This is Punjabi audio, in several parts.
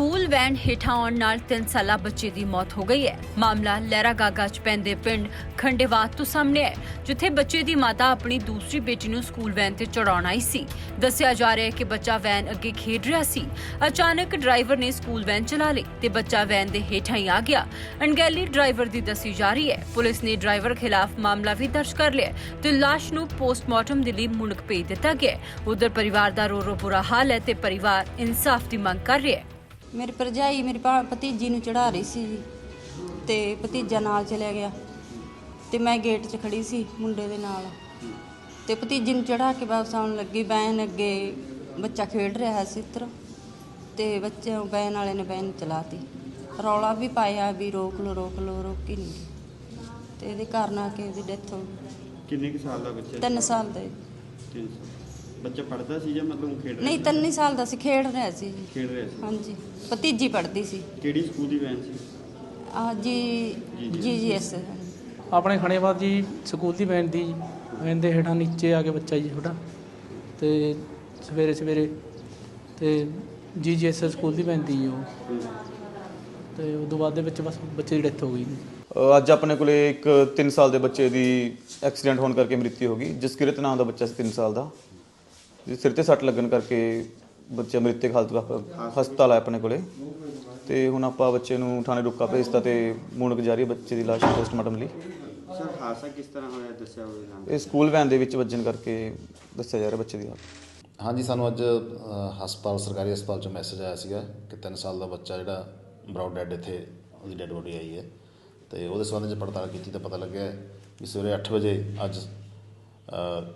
ਸਕੂਲ ਵੈਨ ਹੇਠਾਂ ਆਉਣ ਨਾਲ 3 ਸਾਲਾ ਬੱਚੇ ਦੀ ਮੌਤ ਹੋ ਗਈ ਹੈ। ਮਾਮਲਾ ਲਹਿਰਾ ਗਾਗਾ ਚ ਪੈਂਦੇ ਪਿੰਡ ਖੰਡੇਵਾਤ ਤੋਂ ਸਾਹਮਣੇ ਹੈ, ਜਿੱਥੇ ਬੱਚੇ ਦੀ ਮਾਤਾ ਆਪਣੀ ਦੂਸਰੀ ਬੇਟੀ ਨੂੰ ਸਕੂਲ ਵੈਨ ਤੇ ਚੜਾਉਣ ਆਈ ਸੀ। ਦੱਸਿਆ ਜਾ ਰਿਹਾ ਹੈ ਕਿ ਬੱਚਾ ਵੈਨ ਅੱਗੇ ਖੇਡ ਰਿਹਾ ਸੀ। ਅਚਾਨਕ ਡਰਾਈਵਰ ਨੇ ਸਕੂਲ ਵੈਨ ਚਲਾ ਲਈ ਤੇ ਬੱਚਾ ਵੈਨ ਦੇ ਹੇਠਾਂ ਹੀ ਆ ਗਿਆ। ਅਣਗਹਿਲੀ ਡਰਾਈਵਰ ਦੀ ਦੱਸੀ ਜਾ ਰਹੀ ਹੈ। ਪੁਲਿਸ ਨੇ ਡਰਾਈਵਰ ਖਿਲਾਫ ਮਾਮਲਾ ਵੀ ਦਰਜ ਕਰ ਲਿਆ ਤੇ ਲਾਸ਼ ਨੂੰ ਪੋਸਟਮਾਰਟਮ ਦੇ ਲਈ ਮੁਣਕ ਭੇਜ ਦਿੱਤਾ ਗਿਆ ਉਧਰ ਪਰਿਵਾਰ ਦਾ ਰੋ ਰੋ ਬੁਰਾ ਹਾਲ ਹੈ ਤੇ ਪਰਿਵਾਰ ਇਨਸਾਫ ਦੀ ਮੰਗ ਕਰ ਰਿਹਾ ਹੈ। ਮੇਰੀ ਭਰਜਾਈ ਮੇਰੀ ਭਾ- ਭਤੀਜੀ ਨੂੰ ਚੜਾ ਰਹੀ ਸੀ ਜੀ ਤੇ ਭਤੀਜਾ ਨਾਲ ਚਲਿਆ ਗਿਆ ਤੇ ਮੈਂ ਗੇਟ 'ਚ ਖੜੀ ਸੀ ਮੁੰਡੇ ਦੇ ਨਾਲ ਤੇ ਭਤੀਜੀ ਨੂੰ ਚੜਾ ਕੇ ਵਾਪਸ ਆਉਣ ਲੱਗੀ ਬੈਨ ਅੱਗੇ ਬੱਚਾ ਖੇਡ ਰਿਹਾ ਸੀ ਇੱਧਰ ਤੇ ਬੱਚੇ ਬੈਨ ਵਾਲੇ ਨੇ ਬੈਨ ਚਲਾਤੀ ਰੌਲਾ ਵੀ ਪਾਇਆ ਵੀ ਰੋਕ ਲੋ ਰੋਕ ਲੋ ਰੋਕੀ ਨਹੀਂ ਗਈ। ਤੇ ਇਹਦੇ ਕਾਰਨ ਆ ਕੇ ਉਹਦੀ ਡੈਥ ਹੋ ਗਈ ਕਿੰਨੇ ਕੁ ਸਾਲ ਦਾ ਬੱਚਾ ਤਿੰਨ ਸਾਲ ਦਾ ਜੀ। ਤਿੰਨ ਸਾਲ ਬੱਚਾ ਪੜਦਾ ਸੀ ਜਾਂ ਮਤਲਬ ਖੇਡ ਰਿਹਾ ਨਹੀਂ ਸੀ? ਤਿੰਨ ਹੀ ਸਾਲ ਦਾ ਸੀ ਖੇਡ ਰਿਹਾ ਸੀ ਜੀ। ਖੇਡ ਰਿਹਾ ਸੀ। ਹਾਂਜੀ ਭਤੀਜੀ ਪੜਦੀ ਸੀ। ਕਿਹੜੀ ਸਕੂਲ ਦੀ ਵੈਨ ਸੀ? ਆ ਜੀ ਜੀ ਜੀ ਐਸ। ਆਪਣੇ ਖਣੇਬਾਦ ਜੀ ਸਕੂਲ ਦੀ ਵੈਨ ਦੀ ਵੈਨ ਦੇ ਹੇਠਾਂ ਨੀਚੇ ਆ ਕੇ ਬੱਚਾ ਜੀ ਛੋਟਾ। ਤੇ ਸਵੇਰੇ ਸਵੇਰੇ ਤੇ ਜੀਜੀਐਸ ਸਕੂਲ ਦੀ ਵੈਨ ਦੀ ਜੀ ਉਹ। ਤੇ ਉਦੋਂ ਬਾਅਦ ਦੇ ਵਿੱਚ ਬਸ ਬੱਚੇ ਦੀ ਡੈਥ ਹੋ ਗਈ ਜੀ। ਅੱਜ ਆਪਣੇ ਕੋਲੇ ਇੱਕ 3 ਸਾਲ ਦੇ ਬੱਚੇ ਦੀ ਐਕਸੀਡੈਂਟ ਹੋਣ ਕਰਕੇ ਮ੍ਰਿਤਿੂ ਹੋ ਗਈ ਜਸਕਿਰਤ ਨਾਮ ਦਾ ਬੱਚਾ ਸੀ 3 ਸਾਲ ਦਾ। ਸਿਰ ਤੇ ਸੱਟ ਲੱਗਣ ਕਰਕੇ ਬੱਚਾ ਮ੍ਰਿਤਕ ਹਾਲਤ ਵਿੱਚ ਹਸਪਤਾਲ ਆਇਆ ਆਪਣੇ ਕੋਲੇ। ਤੇ ਹੁਣ ਆਪਾਂ ਬੱਚੇ ਨੂੰ ਥਾਣੇ ਰੁਕਾ ਭੇਜਤਾ ਤੇ ਮੁਣਕ ਜਾਰੀ ਹੈ ਬੱਚੇ ਦੀ ਲਾਸ਼ ਪੋਸਟਮਾਰਟਮ ਲਈ। ਸਰ ਹਾਦਸਾ ਕਿਸ ਤਰ੍ਹਾਂ ਹੋਇਆ ਦੱਸਿਆ ਹੋਵੇ ਇਹ ਸਕੂਲ ਵੈਨ ਦੇ ਵਿੱਚ ਵੱਜਣ ਕਰਕੇ ਦੱਸਿਆ ਜਾ ਰਿਹਾ ਬੱਚੇ ਦੀ ਹਾਲਤ। ਹਾਂਜੀ ਸਾਨੂੰ ਅੱਜ ਅ, ਹਸਪਤਾਲ ਸਰਕਾਰੀ ਹਸਪਤਾਲ ਚੋਂ ਮੈਸੇਜ ਆਇਆ ਸੀਗਾ ਕਿ 3 ਸਾਲ ਦਾ ਬੱਚਾ ਜਿਹੜਾ ਬਰਾਊਡ ਡੈਡ ਇੱਥੇ ਉਹਦੀ ਡੈਡ ਬੋਡੀ ਆਈ ਹੈ। ਤੇ ਉਹਦੇ ਸੰਬੰਧ ਵਿੱਚ ਪੜਤਾਲ ਕੀਤੀ ਤਾਂ ਪਤਾ ਲੱਗਿਆ ਕਿ ਸਵੇਰੇ 8 ਵਜੇ ਅੱਜ ਅ,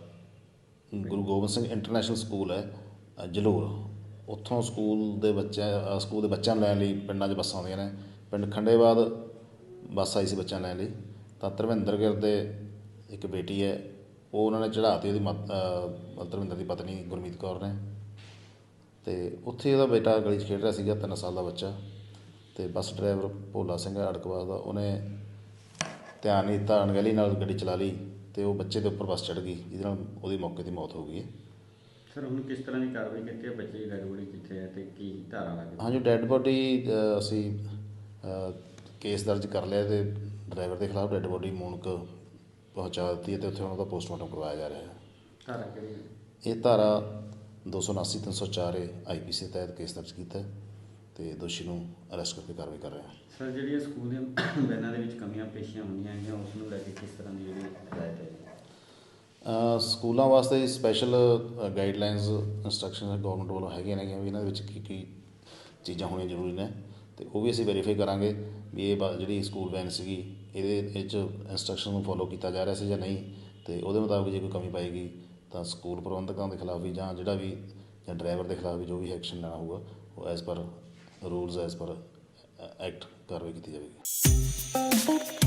ਗੁਰੂ ਗੋਬਿੰਦ ਸਿੰਘ ਇੰਟਰਨੈਸ਼ਨਲ ਸਕੂਲ ਹੈ ਜਲੂਰ। ਉੱਥੋਂ ਸਕੂਲ ਦੇ ਬੱਚਿਆਂ ਸਕੂਲ ਦੇ ਬੱਚਿਆਂ ਲੈਣ ਲਈ ਪਿੰਡਾਂ 'ਚ ਬੱਸਾਂ ਆਉਂਦੀਆਂ ਨੇ। ਪਿੰਡ ਖੰਡੇਬਾਦ ਬੱਸ ਆਈ ਸੀ ਬੱਚਿਆਂ ਨੂੰ ਲੈਣ ਲਈ। ਤਾਂ ਧਰਮਿੰਦਰ ਗਿਰ ਦੇ ਇੱਕ ਬੇਟੀ ਹੈ, ਉਹ ਉਹਨਾਂ ਨੇ ਚੜਾਤੀ ਉਹਦੀ ਮਾਤ- ਧਰਮਿੰਦਰ ਦੀ ਪਤਨੀ ਗੁਰਮੀਤ ਕੌਰ ਨੇ। ਤੇ ਉੱਥੇ ਉਹਦਾ ਬੇਟਾ ਗਲੀ 'ਚ ਖੇਡ ਰਿਹਾ ਸੀਗਾ 3 ਸਾਲ ਦਾ ਬੱਚਾ। ਤੇ ਬੱਸ ਡਰਾਈਵਰ ਭੋਲਾ ਸਿੰਘ ਅੜਕਵਾਸ ਦਾ, ਉਹਨੇ ਧਿਆਨ ਨਹੀਂ ਦਿੱਤਾ, ਅਣਗਹਿਲੀ ਨਾਲ ਗੱਡੀ ਚਲਾ ਲਈ। ਤੇ ਉਹ ਬੱਚੇ ਦੇ ਉੱਪਰ ਬੱਸ ਚੜ ਗਈ ਜਿਹਦੇ ਨਾਲ ਉਹਦੀ ਮੌਕੇ ਦੀ ਮੌਤ ਹੋ ਗਈ ਹੈ। ਸਰ ਹੁਣ ਕਿਸ ਤਰ੍ਹਾਂ ਦੀ ਕਾਰਵਾਈ ਕੀਤੀ ਹੈ? ਬੱਚੇ ਦੀ ਗੜਬੜੀ ਕਿੱਥੇ ਹੈ ਤੇ ਕੀ ਧਾਰਾ ਲੱਗ? ਹਾਂਜੀ ਡੈੱਡ ਬੋਡੀ ਅਸੀਂ ਕੇਸ ਦਰਜ ਕਰ ਲਿਆ ਤੇ ਡਰਾਈਵਰ ਦੇ ਖਿਲਾਫ ਡੈੱਡ ਬੋਡੀ ਮੂਨਕ ਪਹੁੰਚਾ ਦਿੱਤੀ ਹੈ ਤੇ ਉੱਥੇ ਉਹਨਾਂ ਦਾ ਪੋਸਟਮਾਰਟਮ ਕਰਵਾਇਆ ਜਾ ਰਿਹਾ ਹੈ। ਧਾਰਾ ਕਿਹੜੀ ਹੈ? ਇਹ ਧਾਰਾ 279 304 ਏ ਆਈਪੀਸੀ ਤਹਿਤ ਕੇਸ ਦਰਜ ਕੀਤਾ ਹੈ ਤੇ ਦੋਸ਼ੀ ਨੂੰ ਅਰੈਸਟ ਕਰਕੇ ਕਾਰਵਾਈ ਕਰ ਰਹੇ ਹਾਂ। ਸਰ ਜਿਹੜੀਆਂ ਸਕੂਲ ਦੀਆਂ ਵੈਨਾਂ ਦੇ ਵਿੱਚ ਕਮੀਆਂ ਪੇਸ਼ੀਆਂ ਹੁੰਦੀਆਂ ਹੈਗੀਆਂ ਉਸ ਨੂੰ ਲੈ ਕੇ ਕਿਸ ਤਰ੍ਹਾਂ ਦੀ ਜਿਹੜੀ ਸਕੂਲਾਂ ਵਾਸਤੇ ਸਪੈਸ਼ਲ ਗਾਈਡਲਾਈਨਸ ਇੰਸਟਰਕਸ਼ਨ ਗੌਰਮੈਂਟ ਵੱਲੋਂ ਹੈਗੀਆਂ ਨੇਗੀਆਂ ਵੀ ਇਹਨਾਂ ਦੇ ਵਿੱਚ ਕੀ ਕੀ ਚੀਜ਼ਾਂ ਹੋਣੀਆਂ ਜ਼ਰੂਰੀ ਨੇ ਅਤੇ ਉਹ ਵੀ ਅਸੀਂ ਵੈਰੀਫਾਈ ਕਰਾਂਗੇ ਵੀ ਇਹ ਬ- ਜਿਹੜੀ ਸਕੂਲ ਵੈਨ ਸੀਗੀ, ਇਹਦੇ ਵਿੱਚ ਇੰਸਟਰਕਸ਼ਨ ਨੂੰ ਫੋਲੋ ਕੀਤਾ ਜਾ ਰਿਹਾ ਸੀ ਜਾਂ ਨਹੀਂ ਅਤੇ ਉਹਦੇ ਮੁਤਾਬਕ ਜੇ ਕੋਈ ਕਮੀ ਪਾਏਗੀ ਤਾਂ ਸਕੂਲ ਪ੍ਰਬੰਧਕਾਂ ਦੇ ਖਿਲਾਫ ਵੀ ਜਾਂ ਜਿਹੜਾ ਵੀ, ਜਾਂ ਡਰਾਈਵਰ ਦੇ ਖਿਲਾਫ ਵੀ ਜੋ ਵੀ ਐਕਸ਼ਨ ਲੈਣਾ ਹੋਊਗਾ, ਉਹ as per rules as per act ਕਾਰਵਾਈ ਕੀਤੀ ਜਾਵੇਗੀ।